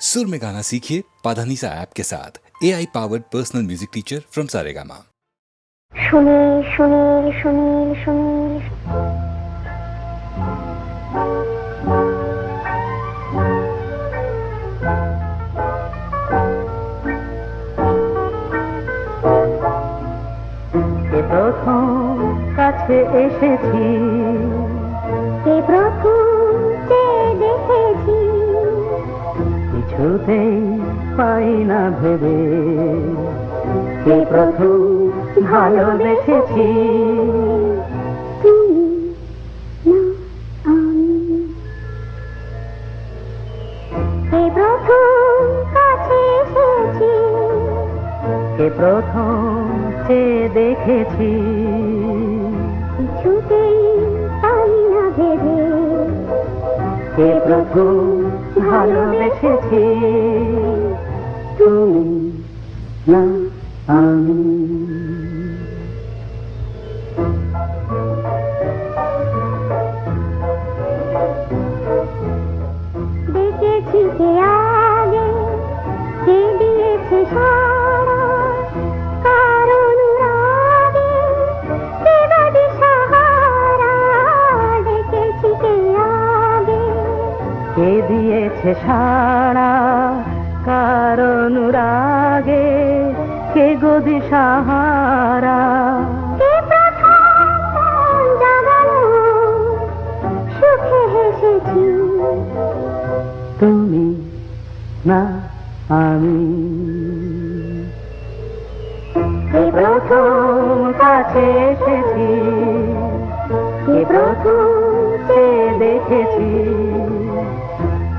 सुर में गाना सीखिए पाधानीसा ऐप के साथ A I powered personal music teacher from Saregama Sunil Sunil Sunil Sunil এ প্রথম কাছে এসেছি কিছুতেই পাই না ভেবে। এ প্রথম ভালোবেসেছি প্রথম চেয়ে দেখেছি। কিছুতেই পাই না ভেবে। এ প্রথম ভালোবেসেছি। তুমি না আমি। না, আমি। প্রথম কাছে এসেছি প্রথম চেয়ে দেখেছি,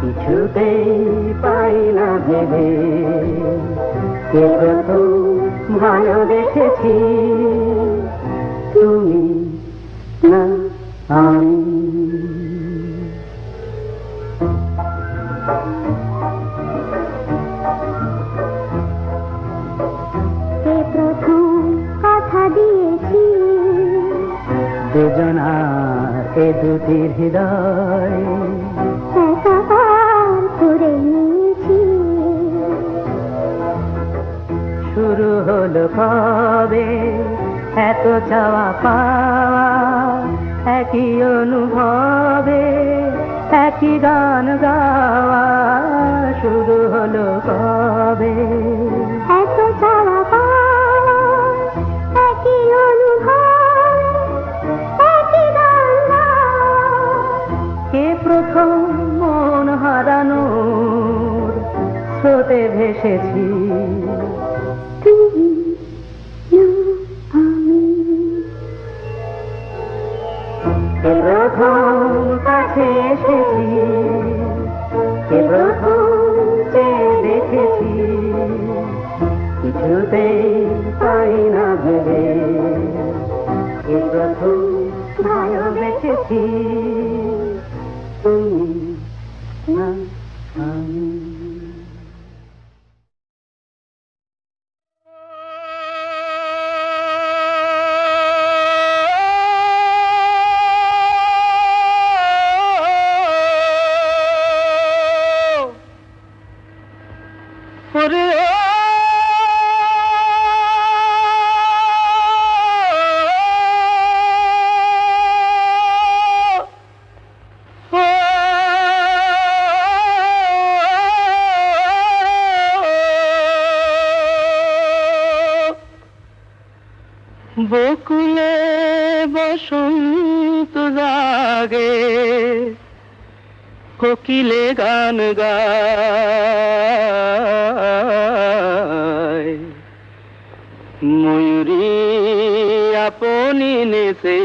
কিছুতেই পাই না ভেবে। কে প্রথম ভালোবেসেছি তুমি না, আমি। এ দুটির হৃদয়। করে শুরু হলো কবে? এত চাওয়া পাওয়া একই অনুভবে একই গান গাওয়া। শুরু হলো কবে? স্রোতে ভেসেছি। তুমি আমি। প্রথম কাছে এসেছি পাই না ভেবে নেছে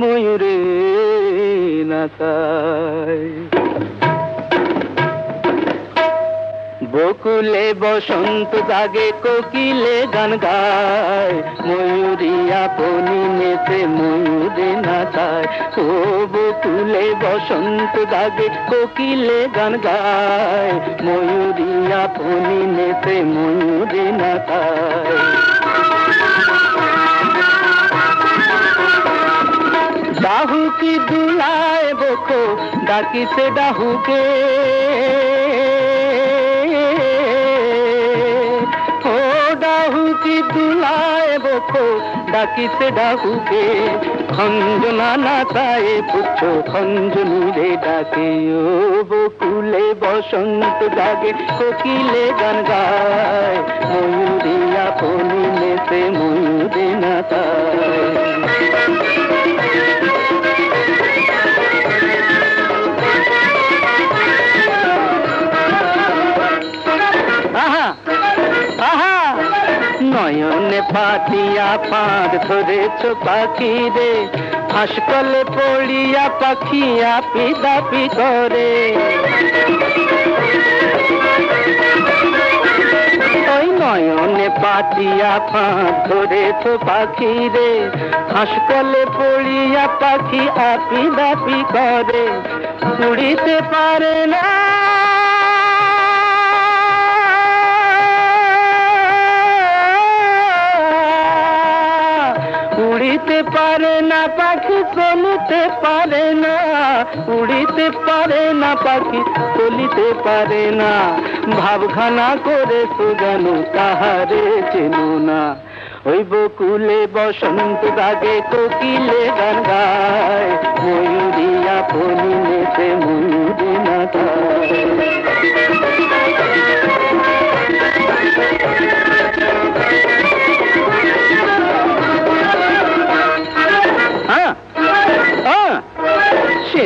ময়ূরে নাচায়। বকুলে বসন্ত জাগে কোকিলে গান গায়। ময়ূরিয়া আপনি নেতে ময়ূরে নাচায়। ও বকুলে বসন্ত জাগে কোকিলে গান গায়। ময়ূরী আপনি নেতে ময়ূরে নাচায়। ডাহু কি দুলায় বকো, ডাকিছে ডাহুকে। ও ডাহু কি দুলায় বকো, ডাকিছে ডাহুকে। খঞ্জনা নাতায় পুচ্ছ খঞ্জনীরে ডাকে। ও বকুলে বসন্ত জাগে, কোকিলে গান গায়। ময়ূরিয়া পলিলেতে ময়ূরে নাতায় নয়নে পাতিয়া পাঁদ ধরেছ পাখি রে হাসকলে পড়িয়া পাখি আপি দাপি করে ওই নয়নে পাতিয়া ফাঁদ ধরেছ পাখি রে হাসকলে পড়িয়া পাখি আপি দাপি করে উড়িতে পারে না উড়িতে পারে না পাখি, চলিতে পারে না। উড়িতে পারে না পাখি, চলিতে পারে না। ভাবখানা করে সুজানো তাহারে চেনো না। ওই বকুলে বসন্ত রাগে কোকিলে গান গায় ময়ূরিয়া পনি নেতে ময়ূরি না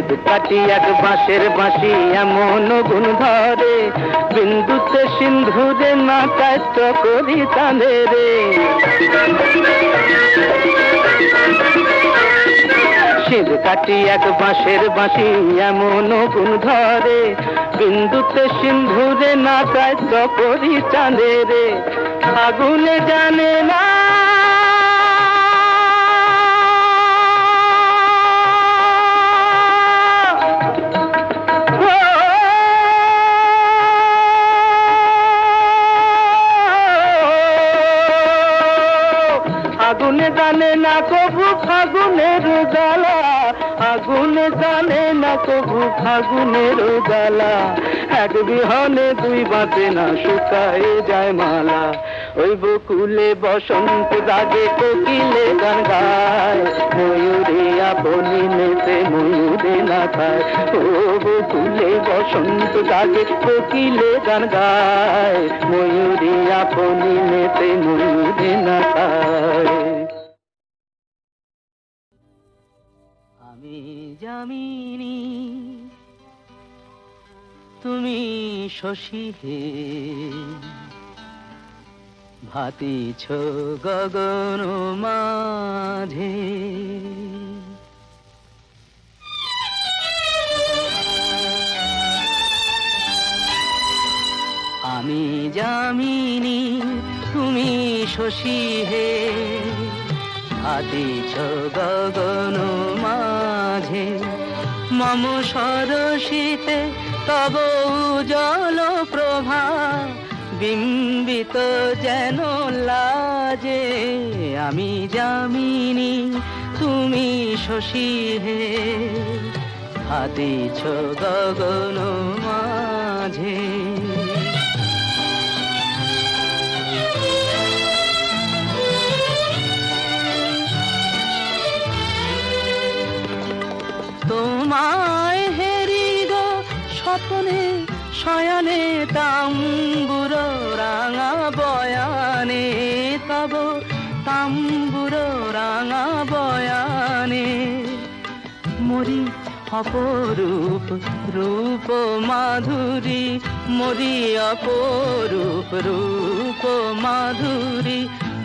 কাটি এক বাঁশের বাঁশি, এমন গুণ ধরে। বিন্দুতে সিন্ধুরে না কাজ করি তাঁদে রে। শিব কাটি এক বাঁশের বাঁশি, এমন গুণ ধরে। বিন্দুতে সিন্ধুরে কাজ করি চাঁদে রে। আগুনে জানে না জানে না কবু ফাগুনের জ্বালা। এক বিহনে দুই বাঁচে না, শুকায় যায় মালা। ওই বকুলে বসন্ত দাগে কোকিলে গান গায়। ময়ূরে আপনি নেতে ময়ূরে না খায়। ও বকুলে বসন্ত জাগে কোকিলে গান গায়। ময়ূরে আপনি নেতে ময়ূরে না খায়। জামিনী তুমি শশী হে ভাতি ভাতিছ গগন মাঝে। আমি জামিনী তুমি শশী হে, ভাতি ভাতিছ গগন মাঝে মম সরসিতে তব জল প্রভা, বিম্বিত যেন লাজে। আমি জামিনী তুমি শশী হে। হাতিছ গগন অপরূপ রূপ মাধুরী, মরি অপরূপ রূপ মাধুরী।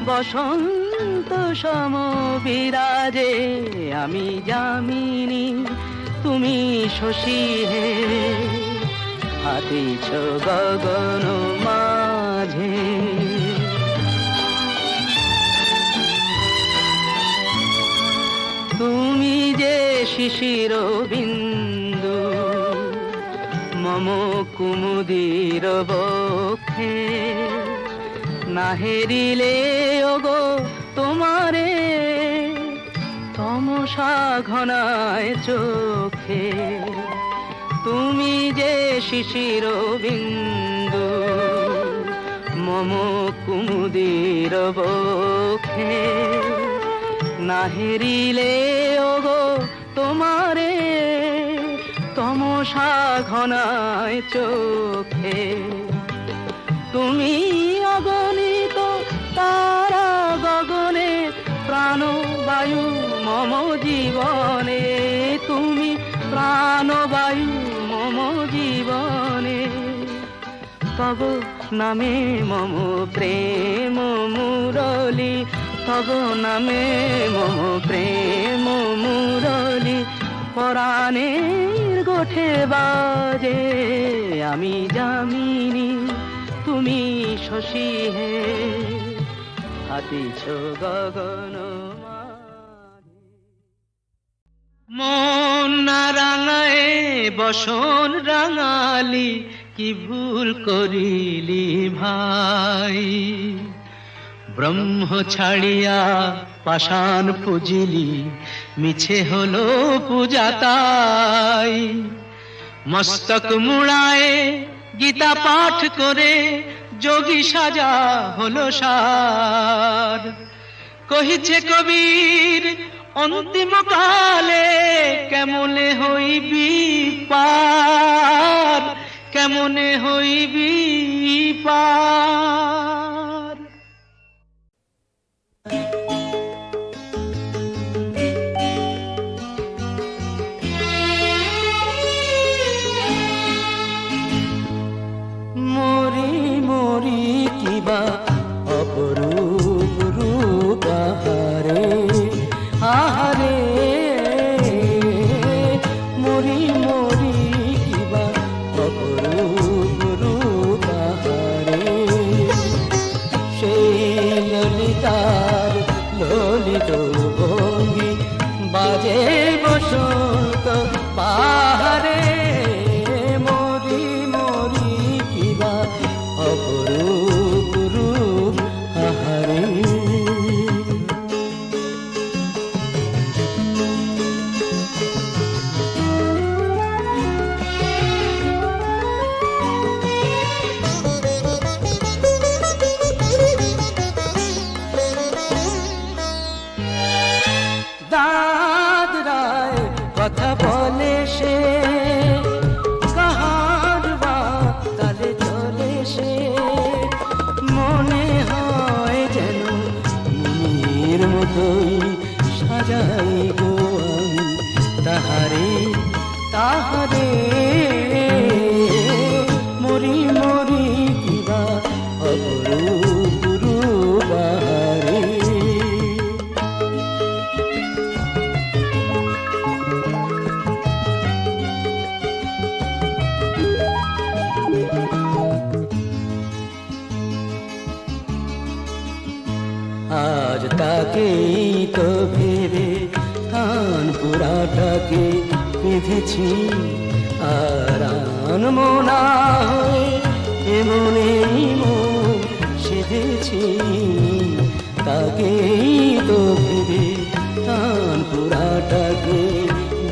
বসন্ত সম বিরাজে আমি জামিনী তুমি শশী হে। হাতিছ গগন মাঝে যে শিশির বিন্দু মম কুমুদির বক্ষে। না হেরিলে ওগো তোমারে, তমসা ঘনায় চোখে। তুমি যে শিশির বিন্দু মম কুমুদির বক্ষে। না হেরিলে তোমারে তমসা ঘনায় চোখে। তুমি অগণিত তারা গগনে প্রাণ বায়ু মম জীবনে। তুমি প্রাণ বায়ু মম জীবনে। তব নামে মম প্রেম মুরলি তব নামে মম প্রেম মুরলি পরাণের গোঠে বাজে। আমি জামিনী তুমি শশী হে। হাতিছ গগন। মন না রাঙায় বসন রাঙালি, কি ভুল করিলি ভাই? ব্রহ্ম ছাড়িয়া পাষাণ পুজিলি, মিছে হলো পূজা তাই। মস্তক মুড়ায় গীতা পাঠ করে যোগী সাজা হলো সার। কহিছে কবির, অন্তিম কালে কেমনে হইবি পার? কেমনে হইবি পার? বেঁধেছি আর মনা হয়ে এমনই মন সেধেছি তাকেই তো ভেবে তান পুরাটাকে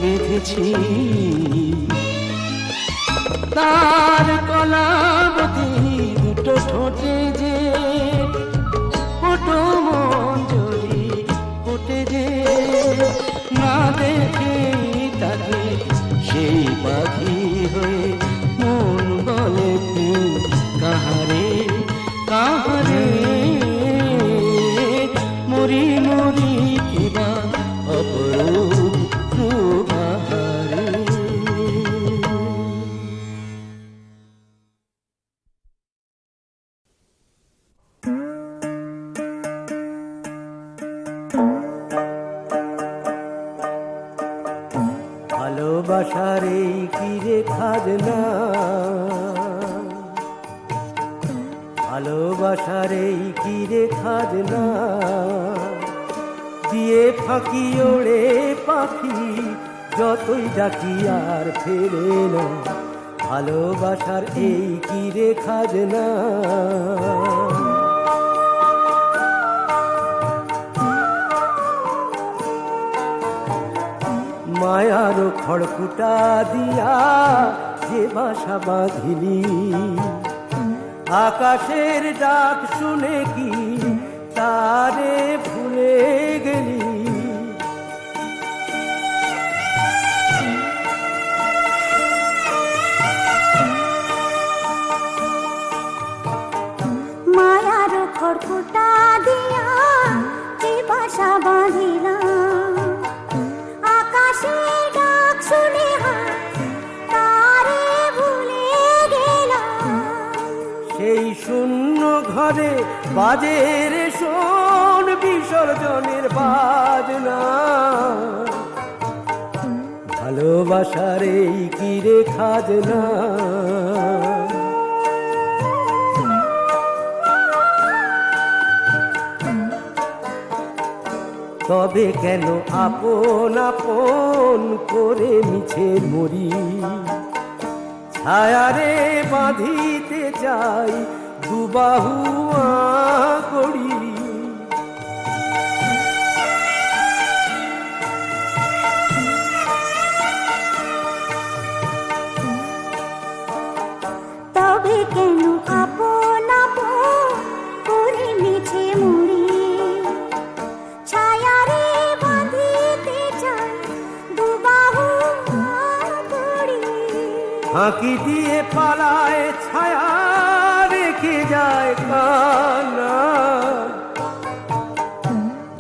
বেঁধেছি। তার মায়ার খড়কুটা দিয়া যে বাসা বাঁধিলি। আকাশের ডাক শুনে কি তারে বাজের শোন বিসর্জনের বাজনা। ভালোবাসার এই কিরে খাজনা? তবে কেন আপন আপন করে মিছে মরি? ছায়ারে বাঁধিতে চাই দুবাহু করি তবে কেন আপন আপন করে মিছে মুড়ি? ছায়ারে বাঁধিতে চাই দুবাহু করি দিয়ে পালায় ছায়া যায় কানা।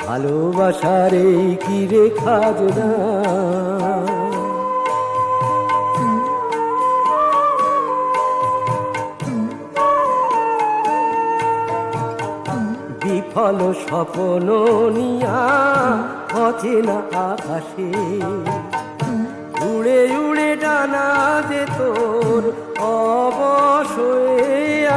ভালোবাসার এই কি রে খাজনা বিফল স্বপ্ন নিয়া অচেনা আকাশে। উড়ে উড়ে ডানা যে তোর অবশয়ে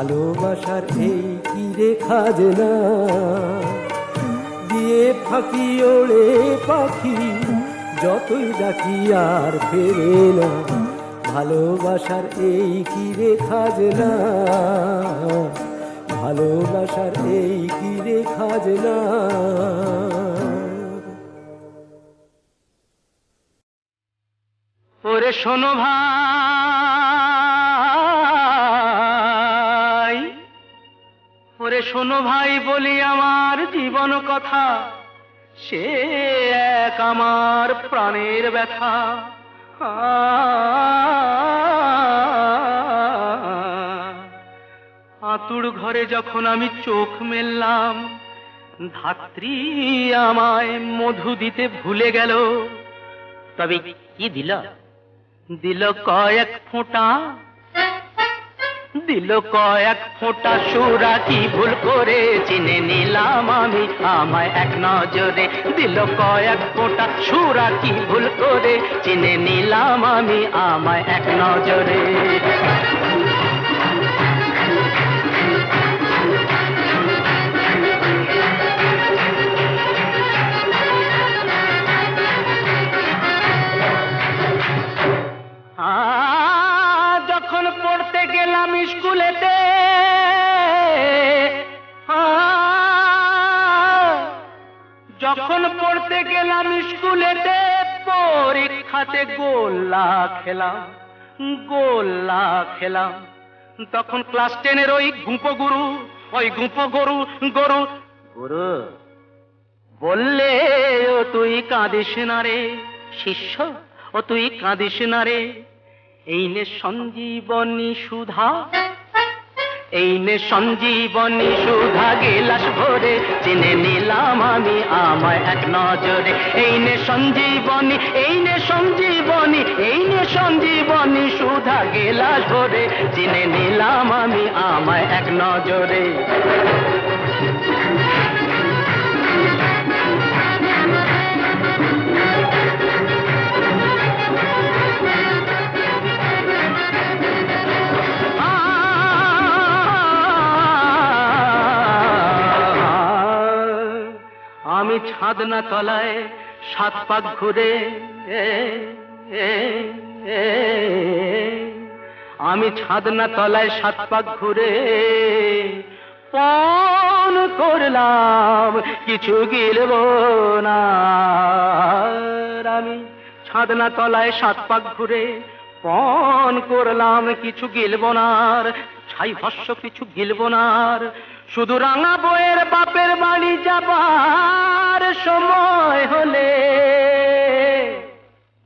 ভালোবাসার এই কি রে না দিয়ে ফাঁকি ওড়ে পাখি, যতই ডাকি আর ফেরে না। ভালোবাসার এই কি রে খাজনা ভালোবাসার এই কি রে খাজনা ওরে শোনো ভাই। শোনো ভাই বলি আমার জীবন কথা। সে এক আমার প্রাণের ব্যথা। আতুর ঘরে যখন আমি চোখ মেললাম ধাত্রী আমায় মধু দিতে ভুলে গেল। তবে কি দিল? দিল কয়েক ফোঁটা দিল কয়েক ফোঁটা সুরা, কি ভুল করে চিনে নিলাম আমি? আমায় এক নজরে দিল কয়েক ফোঁটা সুরা, কি ভুল করে চিনে নিলাম আমি? আমায় এক নজরে। গেলাম যখন পড়তে গেলাম স্কুলেতে, পরীক্ষাতে গোল্লা খেলাম গোল্লা খেলাম। তখন ক্লাস টেনের ওই গুঁপো গুরু, ওই গুঁপো গরু গরু, গুরু, বললে ও তুই কাঁদিস না রে, শিষ্য, ও তুই কাঁদিস না রে। এই নে সঞ্জীবনী সুধা। এই নে সঞ্জীবনী সুধা গেলাস ভরে, চিনে নিলাম আমি আমায় এক নজরে। এই নে সঞ্জীবনী এই নে সঞ্জীবনী এই নে সঞ্জীবনী সুধা গেলাস ভরে, চিনে নিলাম আমি আমায় এক নজরে। ছাদনা তলায়, সাত পাক ঘুরে আমি ছাদনা তলায়, সাত পাক ঘুরে পণ করলাম, কিছু গিলব না। আমি ছাদনা তলায়, সাত পাক ঘুরে পণ করলাম, কিছু গিলব না। ছাই ভস্য, কিছু গিলব না। শুধু রাঙা বইয়ের বাপের বাড়ি যাবার সময় হলে।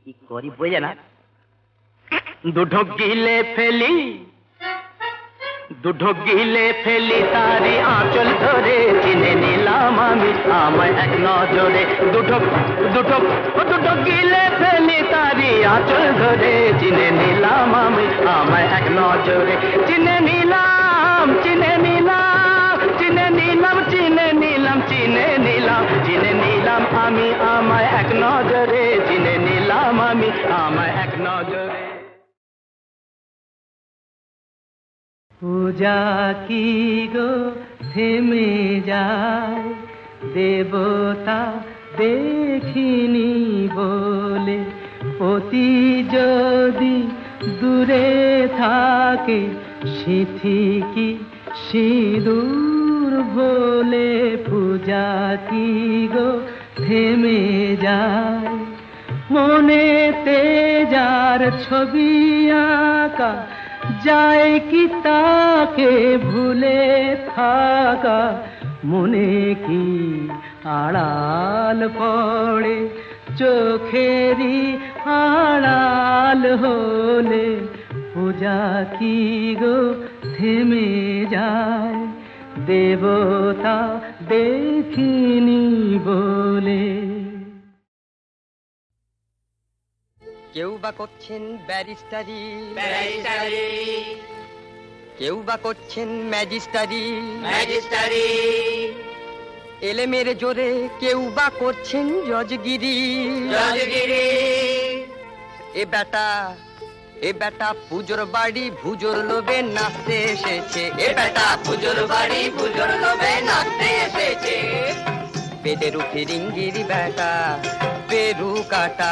কি করি বোঝে না? দুঢোক গিলে ফেলি, দুঢোক গিলে ফেলি তারি আঁচল ধরে চিনে নিলাম আমি আমায় এক নজরে। দুঢোক ও দুঢোক গিলে ফেলি তারি আঁচল ধরে চিনে নিলাম আমি আমায় এক নজরে। চিনে নিলাম চিনে নিলাম চিনে নিলাম আমি, আমায় এক নজরে চিনে নিলাম আমি, আমায় এক নজরে। পূজা কি গো থেমে যায়? দেবতা দেখিনি বলে। অতি যদি দূরে থাকে সিথি কি সিঁদুর ভোলে পূজা কি গো? থেমে যায়। মনেতে যার ছবি আঁকা, যায় কি তাকে ভুলে থাকা? মনে কি আড়াল পড়ে? চোখেরই আড়াল হলে পূজা কি গো? থেমে যায়। দেবতা দেখিনি বলে। কেউ বা করছেন ব্যারিস্টারি। কেউ বা করছেন ম্যাজিস্টারি। ম্যাজিস্টারি। এলেমের জোরে কেউ বা করছেন জজগিরি জজগিরি এ বেটা এ বেটা পুজোর বাড়ি ভুজোর লোবে নাচতে এসেছে। এ বেটা পুজোর বাড়ি ভুজোর লোবে নাচতে এসেছে। পেটের ফিরিঙ্গিরি বেটা পেরু কাটা।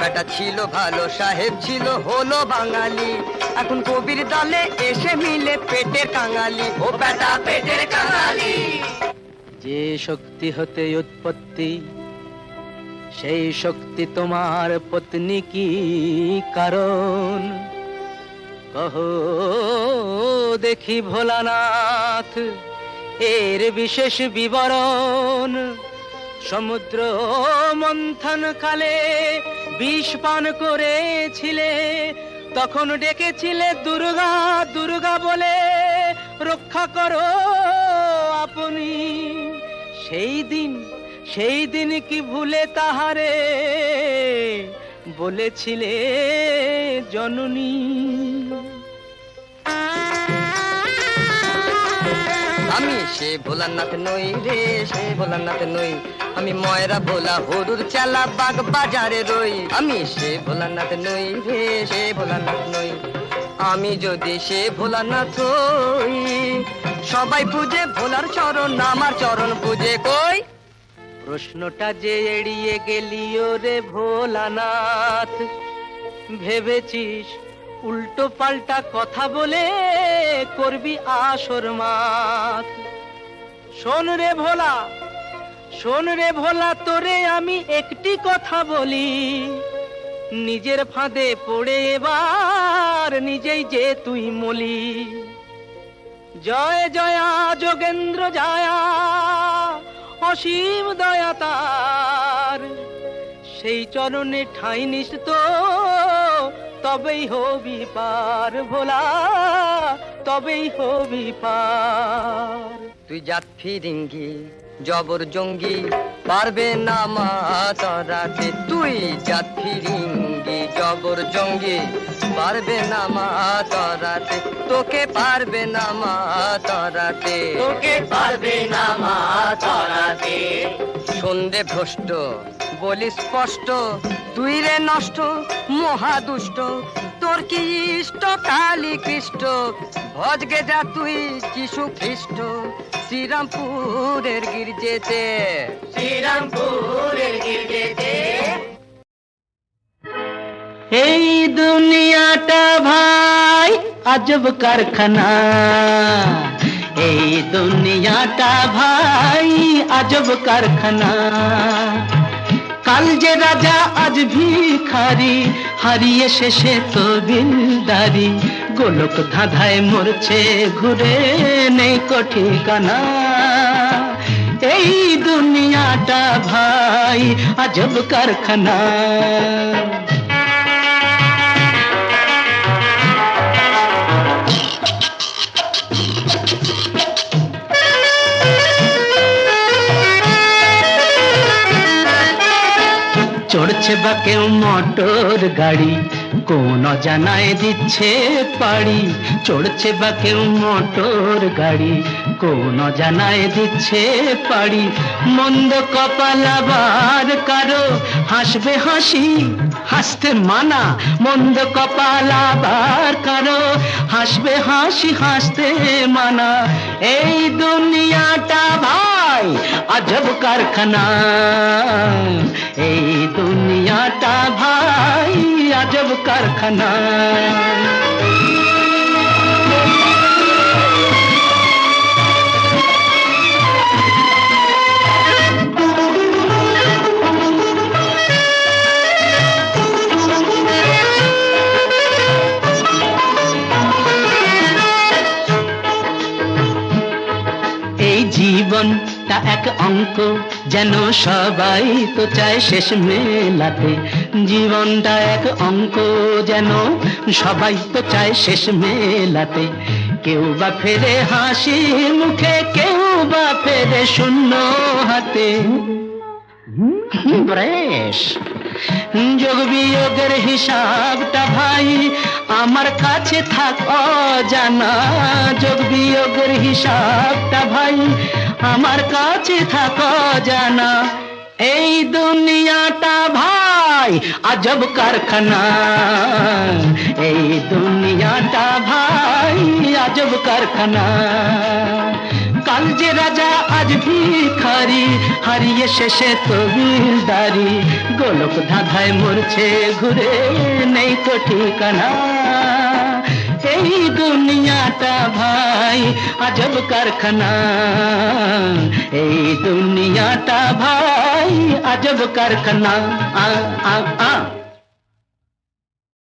বেটা ছিল ভালো, সাহেব ছিল হলো বাঙালি। এখন কবির দলে এসে মিলে পেটের কাঙালি। ও বেটা পেটের কাঙালি। যে শক্তি হতে উৎপত্তি সেই শক্তি তোমার পত্নী কি কারণ? কহ, দেখি ভোলানাথ, এর বিশেষ বিবরণ। সমুদ্র মন্থন কালে বিষ পান করেছিলে, তখন ডেকেছিলে দুর্গা দুর্গা বলে, রক্ষা করো আপনি। সেই দিন সেই দিন কি ভুলে তাহারে বলেছিলে জননী। আমি সে ভোলানাথ নই রে, সে ভোলানাথ নই। আমি ময়রা ভোলা হরুর চালা বাগ বাজারে রই। আমি সে ভোলানাথ নই রে, সে ভোলানাথ নই। আমি যদি সে ভোলানাথ হই, সবাই পুজে ভোলার চরণ, আমার চরণ পুজে কই? প্রশ্নটা যে এড়িয়ে গেলিও রে ভোলানাথ। ভেবেছিস উল্টো পাল্টা কথা বলে করবি আসর মাত শোন রে ভোলা, শোন রে ভোলা, তোরে আমি একটি কথা বলি। নিজের ফাঁদে পড়ে এবার নিজেই যে তুই মলি। জয় জয়া যোগেন্দ্র জয়া। অসীম দয়া তার। সেই চরণে ঠাই নিস তো তবেই হবি পার ভোলা, তবেই হবি পার। তুই যাত ফিরিঙ্গি জবর জঙ্গি পারবে না মা তরাতে তুই জাত ফিরিঙ্গি। জবর জঙ্গি পারবে না মা তরাতে তোকে পারবে না মা তরাতে তোকে পারবে না মা তরাতে সন্ধে ভ্রষ্ট বলি স্পষ্ট তুই রে নষ্ট মহাদুষ্ট তোর কি ইষ্ট? কালী কৃষ্ট। ভজগে যা তুই যিশু খ্রিস্ট। শ্রীরামপুরের গির্জেতে। শ্রীরামপুরের গির্জেতে। এই দুনিয়াটা ভাই আজব কারখানা। এই দুনিয়াটা ভাই আজব কারখানা। কাল যে রাজা আজ ভিখারি, হারিয়ে শেষে তো দিলদারি। গোলক ধাঁধায় মরছে, ঘুরে নেই কঠিকানা এই দুনিয়াটা ভাই আজব কারখানা। চড়ছে বা কেউ মোটর গাড়ি। কোন জানায় দিচ্ছে পাড়ি। চড়ছে বা কেউ মোটর গাড়ি। কোন জানায় দিচ্ছে পাড়ি। মন্দ কপাল আবার কারও? হাসবে হাসি হাসতে মানা, মন্দ কপাল আবার কারও। হাসবে হাসি, হাসতে মানা। এই দুনিয়াটা ভাই, আজব কারখানা। এই দুনিয়াটা ভাই, আজব কারখানা। জীবনটা এক অঙ্ক যেন সবাই তো চায় শেষ মেলাতে। জীবনটা এক অঙ্ক যেন সবাই তো চায় শেষ মেলাতে। কেউ বা ফেরে হাসি মুখে কেউ বা ফেরে শূন্য হাতে। ব্রেশ যোগ বিয়োগের হিসাবটা ভাই, আমার কাছে থাক অজানা। যোগ বিয়োগের হিসাবটা ভাই, আমার কাছে থাক অজানা। এই দুনিয়াটা ভাই, আজব কারখানা। এই দুনিয়াটা ভাই, আজব কারখানা। কাল যে রাজা আজ ভিখারি, হারিয়ে শেষে তো বিলদারি গোলক ধাঁধায় মরছে, ঘুরে নেই তো ঠিকানা। এই দুনিয়াটা ভাই, আজব কারখানা। এই দুনিয়াটা ভাই, আজব কারখানা। আ আ আ।